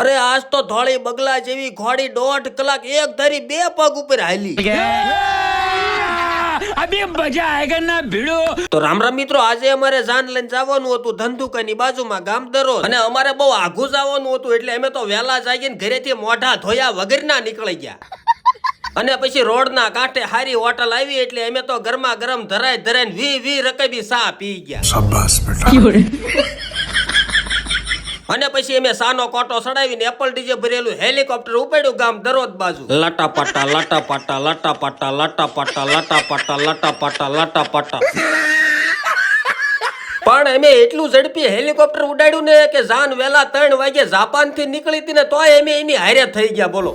અરે આજ તો ધોળી બગલા જેવી ઘોડી દોઢ કલાક એક ધરી બે પગ ઉપર હાલી. તો રામ રામ મિત્રો આજે અમારે જાન લઈને જવાનું હતું ધંધુકાની બાજુમાં ગામ દરો અને અમારે બહુ આઘું જવાનું હતું એટલે અમે તો વહેલા જાગીને ઘરેથી મોઢા ધોયા વગર ના નીકળી ગયા. અને પછી રોડના કાંઠે હારી હોટલ આવી એટલે અમે તો ગરમા ગરમ ધરાય ધરાય વી વી રકે રકબી સા પી ગયા. શાબાશ અને પછી અમે સાનો કોટો સડાવીને એપલ ડીજે ભરેલું હેલિકોપ્ટર ઉપાડ્યું ગામ દરોજ બાજુ. લાટા પાટા લાટા પાટા લાટા પાટા લાટા પાટા લાટા પાટા લાટા પાટા લાટા પાટા પણ અમે એટલું ઝડપી હેલિકોપ્ટર ઉડાડ્યું ને કે જાન વેલા ત્રણ વાગે જાપાનથી નીકળી હતી ને તોય અમે એની હારે થઈ ગયા બોલો.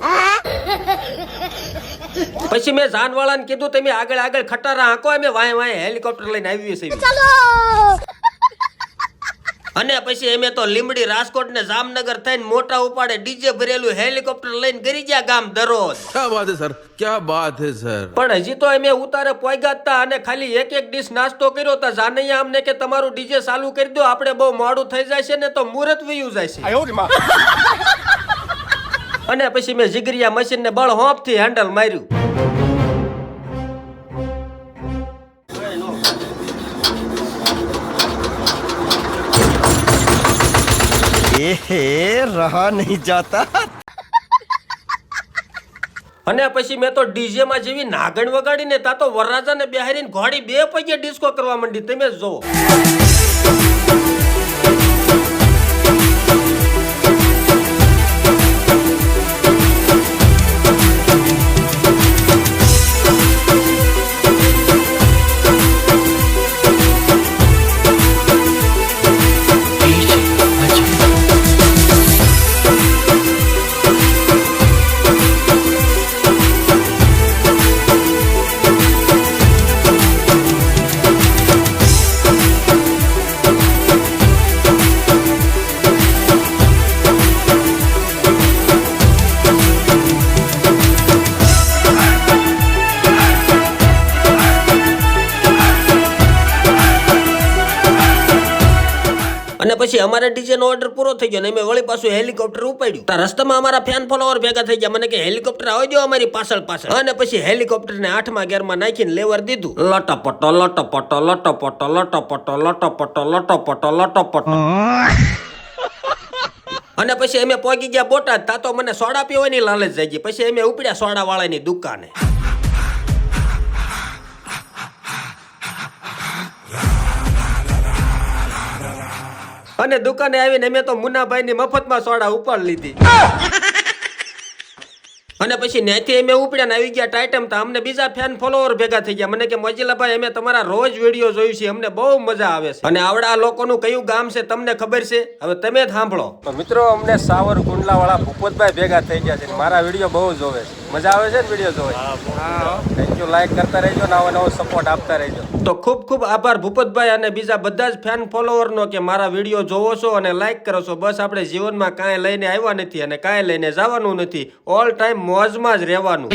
પછી મેં જાન વાળાને કીધું તમે આગળ આગળ ખટારા હાંકો અમે વાય વાય હેલિકોપ્ટર લઈને આવીએ છીએ. અને પછી એમે તો લીમડી રાજકોટ ને જામનગર થઈને મોટા ઉપાડે ડીજે ભરેલું હેલિકોપ્ટર લઈને કરી ગયા ગામ દરરોજ. ક્યા વાત હે સર? ક્યા બાત હે સર? પણ હજી તો એમે ઉતારે પોઈગા હતા અને ખાલી એક એક ડીશ નાસ્તો કર્યો હતા જાનૈયા અમને કે તમારું ડીજે ચાલુ કરી દો આપણે બહુ મોડું થઈ જાય છે ને તો મુહૂર્ત વયું જાય છે અને પછી મેં જીગરિયા મશીન ને બળ હોંપથી હેન્ડલ માર્યું. એ હે રહા નહીં જાતા. અને પછી મેં તો ડીજે માં જેવી નાગણ વગાડીને તા તો વરરાજાને બિહારીને ઘોડી બે પૈકી ડિસ્કો કરવા માંડી. તમે જોવો પછી અમારે ડીજેનો ઓર્ડર પૂરો થઈ ગયો ને મેં વળી પાછું હેલિકોપ્ટર ઉપાડ્યું. તા રસ્તામાં અમારા ફેન ફોલોવર ભેગા થઈ ગયા. મને કે હેલિકોપ્ટર આવજો અમારી પાછળ પાછળ. અને પછી હેલિકોપ્ટર ને આઠમા ગેરમાં નાખીને લેવર દીધું. લટપટો લટપટો લટપટો લટપટો લટપટો લટપટો લટપટો. અને પછી અમે પહોંચી ગયા બોટાદ. તા તો મને સોડા પીવાની લાલચ જાય પછી અમે ઉપડ્યા સોડા વાળાની દુકાને. અને દુકાને આવીને મેં તો મુન્નાભાઈ ની મફતમાં સોડા ઉપાડ લીધી. અને પછી ત્યાંથી અમે ઉપડ્યા આવી ગયા ટાઈટમ તો અમને બીજા ફેન ફોલોવર ભેગા થઈ ગયા. મને કે, મોજીલાભાઈ, અમે તમારા રોજ વીડિયો જોયું છે, અમને બહુ મજા આવે છે. અને આવડા લોકોનું કયું ગામ છે તમને ખબર છે? હવે તમે જ સાંભળો. મિત્રો, અમને સાવર કુંડલા વાળા ભૂપતભાઈ ભેગા થઈ ગયા છે મારા વીડિયો બહુ જોવે છે. મજા આવે છે ને વીડિયો જોઈ થેન્ક યુ લાઈક કરતા રહેજો નવો નવો સપોર્ટ આપતા રહેજો. તો ખૂબ ખૂબ આભાર ભૂપતભાઈ અને બીજા બધા જ ફેન ફોલોવરનો કે મારા વીડિયો જોવો છો અને લાઈક કરો છો. બસ આપણે જીવનમાં કાંઈ લઈને આવ્યા નથી અને કાંઈ લઈને જવાનું નથી. ઓલ ટાઈમ મોજમાં જ રહેવાનું.